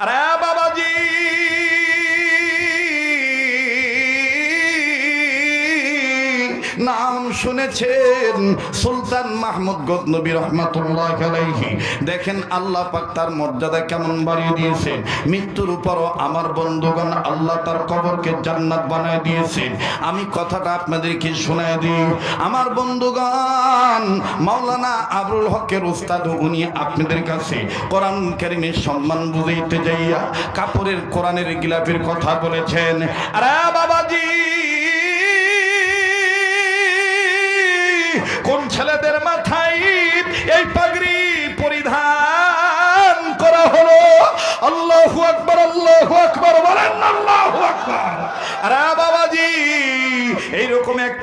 আরে শুনেছেন, সুলতান মাহমুদ গজনবী রহমাতুল্লাহ আলাইহি। দেখেন আল্লাহ পাক তার মর্যাদা কেমন বাড়িয়ে দিয়েছে। মৃত্যুর উপরও আমার বন্ধুগণ আল্লাহ তার কবরকে জান্নাত বানায় দিয়েছেন আমি কথাটা আপনাদেরকে শোনায় দিই। আমার বন্ধুগণ, মাওলানা আবুল হকের উস্তাদ উনি আপনাদের কাছে কোরআন কারিমের সম্মান বুঝাইতে যাইয়া কাপড়ের কোরআনের গিলাপের কথা বলেছেন। আরে বাবাজি! কোন ছেলেদের মাথায় এই পাগড়ি পরিধান করা হলো? আল্লাহু আকবর, আল্লাহু আকবার, বলেন আল্লাহ আকবার। আরে এইরকম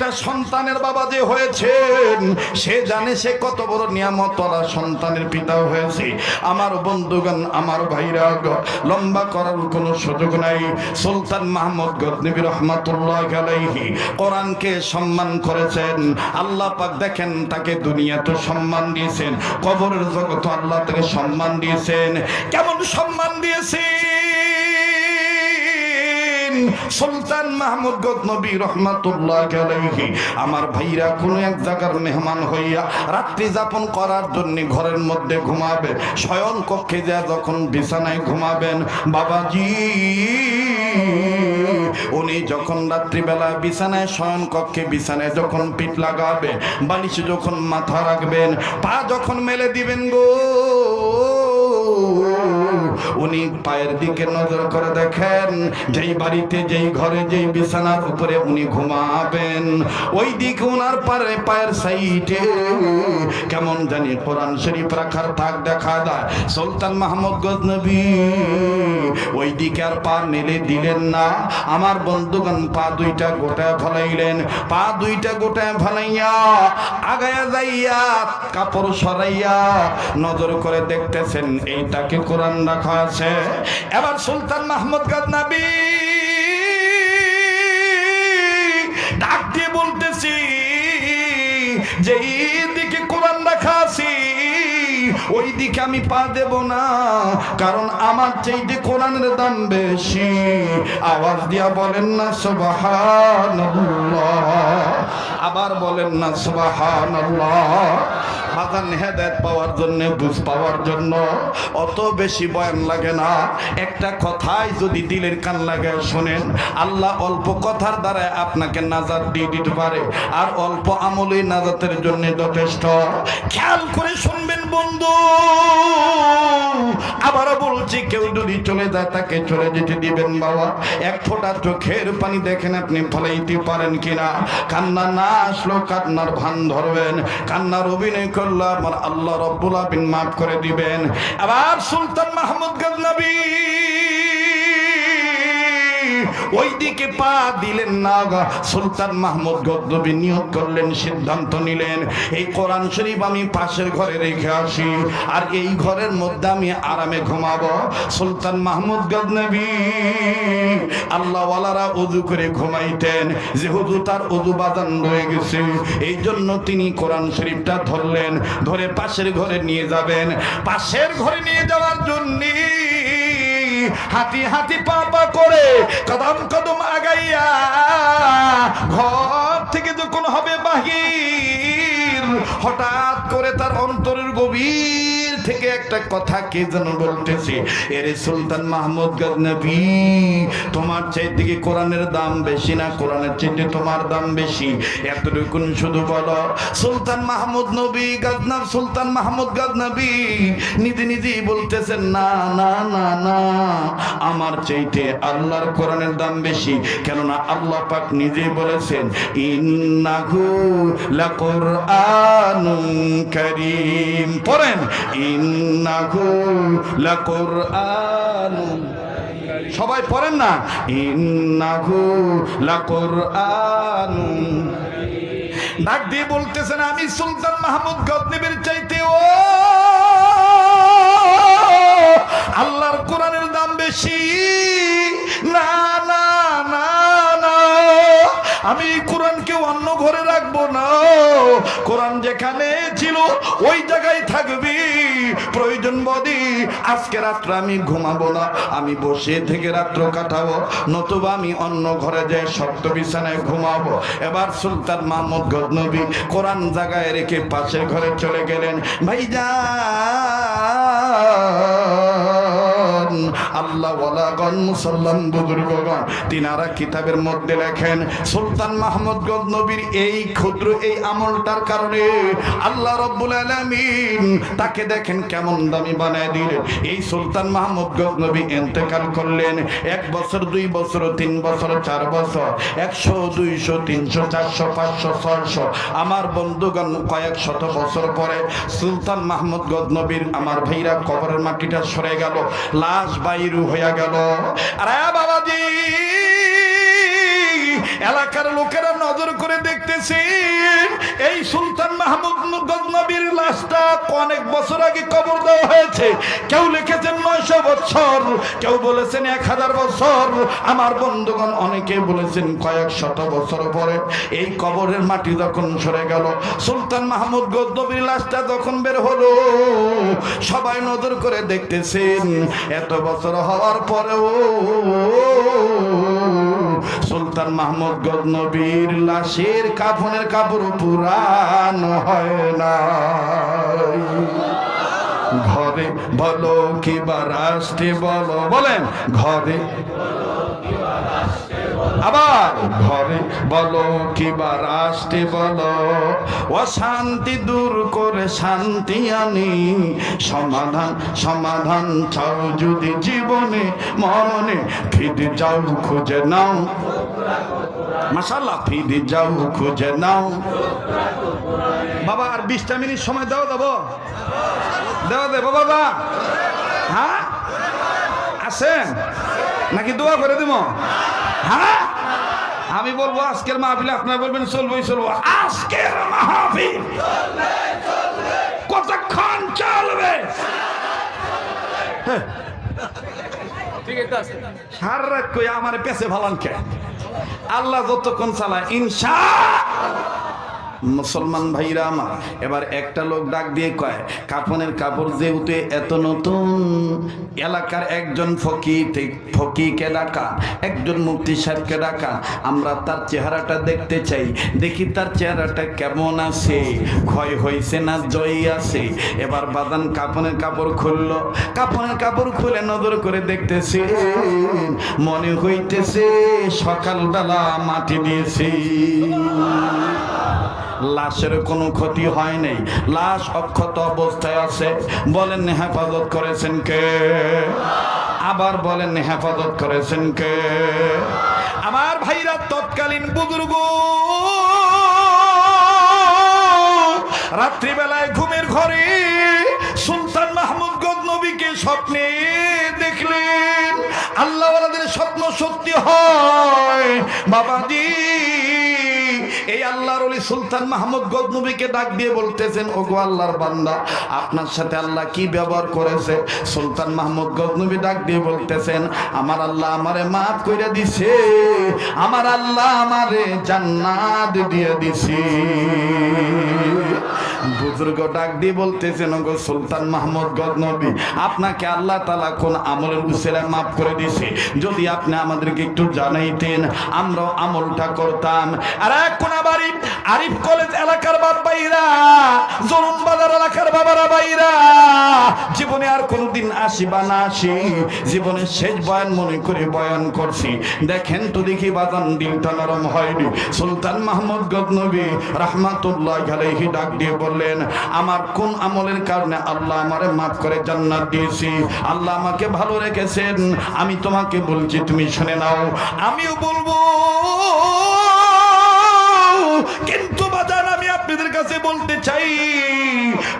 একটা সন্তানের বাবা যে হয়েছেন, সে জানে সে কত বড় নিয়ামতলা সন্তানের পিতা হয়েছে। আমার বন্ধুগণ, আমার ভাইরা লম্বা করার কোনো সুযোগ নাই। সুলতান মাহমুদ গজনবী রহমাতুল্লাহ আলাইহি কোরআনকে সম্মান করেছেন। আল্লাহ পাক দেখেন তাকে দুনিয়াতে সম্মান দিয়েছেন, কবরের জগত আল্লাহ তাকে সম্মান দিয়েছেন। কেমন সম্মান দিয়েছেন? সুলতান মাহমুদ গজনবী রহমাতুল্লাহ আলাইহি। আমার ভাইরা কোনো এক জায়গার মেহমান হইয়া রাত্রি যাপন করার জন্য ঘরের মধ্যে ঘুমাবে শয়ন কক্ষে যা যখন বিছানায় ঘুমাবেন, বাবাজি, উনি যখন রাত্রিবেলা বিছানায় শয়ন কক্ষে বিছানায় যখন পিঠ লাগাবে, বালিশে যখন মাথা রাখবেন, পা যখন মেলে দিবেন গো উনি পায়ের দিকে নজর করে দেখেন, যেই বাড়িতে, যেই ঘরে, যেই বিছানার উপরে উনি ঘুমাবেন, ওই দিকে ওনার পারে, পায়ের সাইডে কেমন জানি কোরআন শরীফ রাখার থাক দেখা যায়। সুলতান মাহমুদ গজনবী, ওই দিকে আর পা মেলে দিলেন না। আমার বন্ধুগণ পা দুইটা গোটায় ফলাইলেন, পা দুইটা গোটায় ফলাইয়া আগায়া যাইয়া কাপড় সরাইয়া নজর করে দেখতেছেন এইটাকে কোরআন রাখা? আছে। এবার সুলতান মাহমুদ গাদনাবি। ডাক দিয়ে বলতেছি যেই ওই দিকে আমি পা দেব না, কারণ আমার চাইতে কোরআনের দাম বেশি। আওয়াজ দিয়া বলেন না, সুবহানাল্লাহ। আবার বলেন না বাজান হেদায়ত পাওয়ার জন্য, বুঝ পাওয়ার জন্য। অত বেশি বয়ান লাগে না। একটা কথাই যদি দিলের কান লাগে শোনেন, আল্লাহ অল্প কথার দ্বারা আপনাকে নাজাত দিয়ে দিতে পারে। আর অল্প আমলই নাজাতের জন্য যথেষ্ট। খেয়াল করে শুনবেন বন্ধু। আবার বলছি, কেউ যদি চলে যায়, তাকে চলে যেতে দিবেন বাবা। এক ফোঁটা চোখের পানি দেখেন আপনি, ফলাইতে পারেন কিনা? কান্না না আসলো, কান্নার ভান ধরবেন। কান্নার অভিনয় করলে, আমার আল্লাহ রব্বুল আবিন মাফ করে দিবেন। আবার সুলতান মাহমুদ গজনবী ওই দিকে পা দিলেন না। সুলতান মাহমুদ গদ্দবি নিয়োগ করলেন, সিদ্ধান্ত নিলেন, এই কোরআন শরীফ আমি পাশের ঘরে রেখে আসি, আর এই ঘরের মধ্যে আমি আরামে ঘুমাবো। সুলতান মাহমুদ গজনবী আল্লাহওয়ালারা উজু করে ঘুমাইতেন যেহেতু তার উজু বাদান রয়ে গেছে। এই জন্য তিনি কোরআন শরীফটা ধরলেন, ধরে পাশের ঘরে নিয়ে যাবেন। পাশের ঘরে নিয়ে যাওয়ার জন্যে হাতি হাতি পা পা করে কদম কদম আগাইয়া ঘর থেকে যখন হবে বাহির, হঠাৎ করে তার অন্তরের গভীর থেকে একটা কথা কে যেন বলতেছে? এরে সুলতান মাহমুদ গজনবী, তোমার চাইতে কি কোরআনের দাম বেশি না? কোরআনের চাইতে তোমার দাম বেশি? এতটুকুন শুধু বলো। সুলতান মাহমুদ নবী, গজনব সুলতান মাহমুদ গজনবী, নিজে নিজেই বলতেছেন, না না না না। আমার চাইতে আল্লাহর কোরআনের দাম বেশি। কেননা আল্লাহ পাক নিজেই বলেছেন, ইন্নাহু লাকুরআনুন কারীম। পড়েন, ইন্নাহু লাকুরআনুন সবাই পড়েন না, ইন্নাহু লাকুরআনুন ডাক দিয়ে বলতেছেন, আমি সুলতান মাহমুদ গজনবীর চাইতে ও আল্লাহর কোরআনের দাম বেশি। না না না না। আমি কোরআনকে অন্য ঘরে রাখব না। কোরআন যেখানে ছিল, ওই জায়গায় থাকবি। প্রয়োজন বদি, আজকে রাত্রে আমি ঘুমাবো না। আমি বসে থেকে রাত্র কাটাবো, নতুবা আমি অন্য ঘরে যাই শক্ত বিছানায় ঘুমাবো। এবার সুলতান মাহমুদ গজনবী কোরআন জায়গায় রেখে পাশের ঘরে চলে গেলেন। ভাইজান! আল্লাহ ওয়ালাগন মুসল্লাম বুজুর্গগণ তিনারা কিতাবের মধ্যে লেখেন, সুলতান মাহমুদ গজনবীর এই ক্ষুদ্র এই আমলটার কারণে আল্লাহ রব্বুল আলামিন তাকে দেখেন কেমন দামি বানায় দিলেন। এই সুলতান মাহমুদ গজনবী ইন্তেকাল করলেন, এক বছর, দুই বছর, তিন বছর, চার বছর, একশো, দুইশো, তিনশো, চারশো, পাঁচশো, ছয়শো। আমার বন্ধুগণ কয়েক শত বছর পরে সুলতান মাহমুদ গজনবীর আমার ভাইরা কবরের মাটিটা সরে গেল। লাশ বাইরু হইয়া গেল। আরে বাবাজি এলাকার লোকেরা নজর করে দেখতেছি। এই সুলতান মাহমুদ গজনবীর লাশটা অনেক বছর আগে কবর দেওয়া হয়েছে। কেউ লিখেছেন নয়শো বছর, কেউ বলেছেন এক হাজার বছর। আমার বন্ধুগণ অনেকে বলেছেন কয়েক শত বছর পরে। এই কবরের মাটি যখন সরে গেল, সুলতান মাহমুদ গজনবীর লাশটা যখন বের হলো, সবাই নজর করে দেখতেছেন, এত বছর হওয়ার পরেও সুলতান মাহমুদ গজনবীর লাশের কাফনের কাপড় পুরান হয় না ঘরে বলো কিবার আসতে বলো, বলেন, ঘরে আবার ঘরে বলো কিবার আসতে বলো, অশান্তি দূর করে শান্তি আনি, সমাধান সমাধান চাও যদি জীবনে মরণে ফিরে যাও, খুঁজে নাও। মাসাল্লাহ ফিরে যাও খুঁজে নাও। বাবা আর বিশটা মিনিট সময় দাও দেবো। দেওয়া দেবো বাবা। হ্যাঁ? আসেন? নাকি দোয়া করে দিব? হ্যাঁ? আমি বলব আজকের মাহফিল আপনারা বলবেন চলবোই চলবো। আজকের মাহফিল কতক্ষণ চলবে? হ্যাঁ। সার রাত কই আমার পেছে ভালানকে আল্লাহ যতক্ষণ চালায় ইনশা মুসলমান ভাইরা আমার, এবার একটা লোক ডাক দিয়ে কয় কাপনের কাপড় যেহেতু এত নতুন, এলাকার একজন ফকি ফকিকে ডাকা, একজন মুফতি সাহেবকে ডাকা, আমরা তার চেহারাটা দেখতে চাই, দেখি তার চেহারাটা কেমন আছে, ক্ষয় হয়েছে না জয়ী আছে। এবার বাদান কাপনের কাপড় খুললো কাপনের কাপড় খুলে নজর করে দেখতেছে, মনে হইতেছে সকালবেলা মাটি দিয়েছি। লাশের কোনো ক্ষতি হয় নাই। লাশ অক্ষত অবস্থায় আছে। বলেন হেফাজত করেছেন কে? আবার বলেন হেফাজত করেছেন কে? আমার ভাইরা তৎকালীন বুজুর্গ। রাত্রিবেলায় ঘুমের ঘরে সুলতান মাহমুদ গজনবীকে স্বপ্নে দেখলেন। আল্লাহ স্বপ্ন সত্যি হয়। বাবাজি অলি সুলতান মাহমুদ গজনবীকে ডাক দিয়ে বলতেছেন ও গো আল্লাহর বান্দা, আপনার সাথে আল্লাহ কি ব্যবহার করেছে? সুলতান মাহমুদ গজনবী ডাক দিয়ে বলতেছেন, আমার আল্লাহ আমারে মাফ করে দিছে, আমার আল্লাহ আমারে জান্নাত দিয়ে দিছি। বুজুর্গ ডাক বলতেছেন গো সুলতান মাহমুদ গজনবী আপনাকে আল্লাহ তালা কোন আমলের উসেরা মাফ করে দিছে যদি আপনি আমাদেরকে একটু জানাইতেন, আমরাও আমলটা করতাম। আর এক কোনাবাড়ি আরিফ কলেজ এলাকার বাপ বাইরা জরুন বাজার এলাকার বাবারা বাইরা জীবনে আর কোনোদিন আসি বা না আসি, জীবনের শেষ বয়ান মনে করে বয়ান করছি। দেখেন তো দেখি বাজান দিলটা নরম হয়নি। সুলতান মাহমুদ গজনবী রহমাতুল্লাহ আলাইহি ডাক দিয়ে বললেন আমার কোন আমলের কারণে আল্লাহ আমারে মাফ করে জান্নাত দিয়েছি? আল্লাহ আমাকে ভালো রেখেছেন। আমি তোমাকে বলছি, তুমি শুনে নাও। আমিও বলব কাছে বলতে চাই,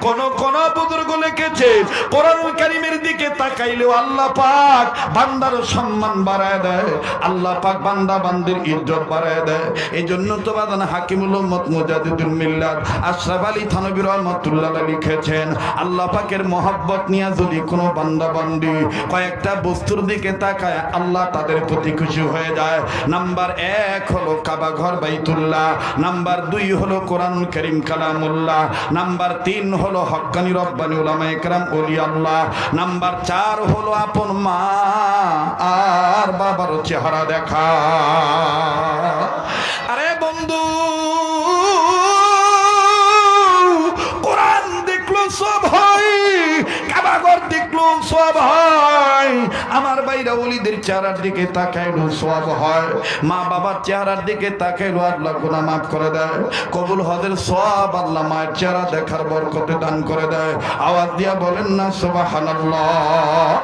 কোন কোন বুজুর্গ লিখেছে কোরআন কারিমের দিকে তাকাইলেও আল্লাহ পাক বান্দার সম্মান বাড়ায় দেয়, আল্লাহ পাক বান্দা বান্দির ইজ্জত বাড়ায় দেয়। এই জন্য তো বাদান হাকিমুল উম্মত মুজাদ্দিদুল মিল্লাত আশরাফ আলী থানবী রহমাতুল্লাহ লিখেছেন, আল্লাহ পাকের মহব্বত নিয়ে যদি কোনো বান্দা বান্দি কয়েকটা বস্তুর দিকে তাকায়, আল্লাহ তাদের প্রতি খুশি হয়ে যায়। নাম্বার এক হলো কাবা ঘর বাইতুল্লাহ, নাম্বার দুই হলো কোরআন করিম কালামুল্লাহ। নাম্বার তিন হলো হক্কানি রব্বানি উলামা একরাম আল্লাহ নাম্বার চার হলো আপন মা আর বাবার চেহারা দেখা। আরে বন্ধু, কোরআন দেখল সব হয়, কাবাগর দেখল সব হয়। আমার বাইরা ওলিদের চেহারার দিকে তাকাইলো সব হয়। মা বাবার চেহারার দিকে তাকাইলো, আল্লাহ গুনা মাফ করে দেয়। কবুল হদের সব আল্লাহ মায়ের চেহারা দেখার বরকতে দান করে দেয়। আওয়াজ দিয়া বলেন না, সুবহানাল্লাহ।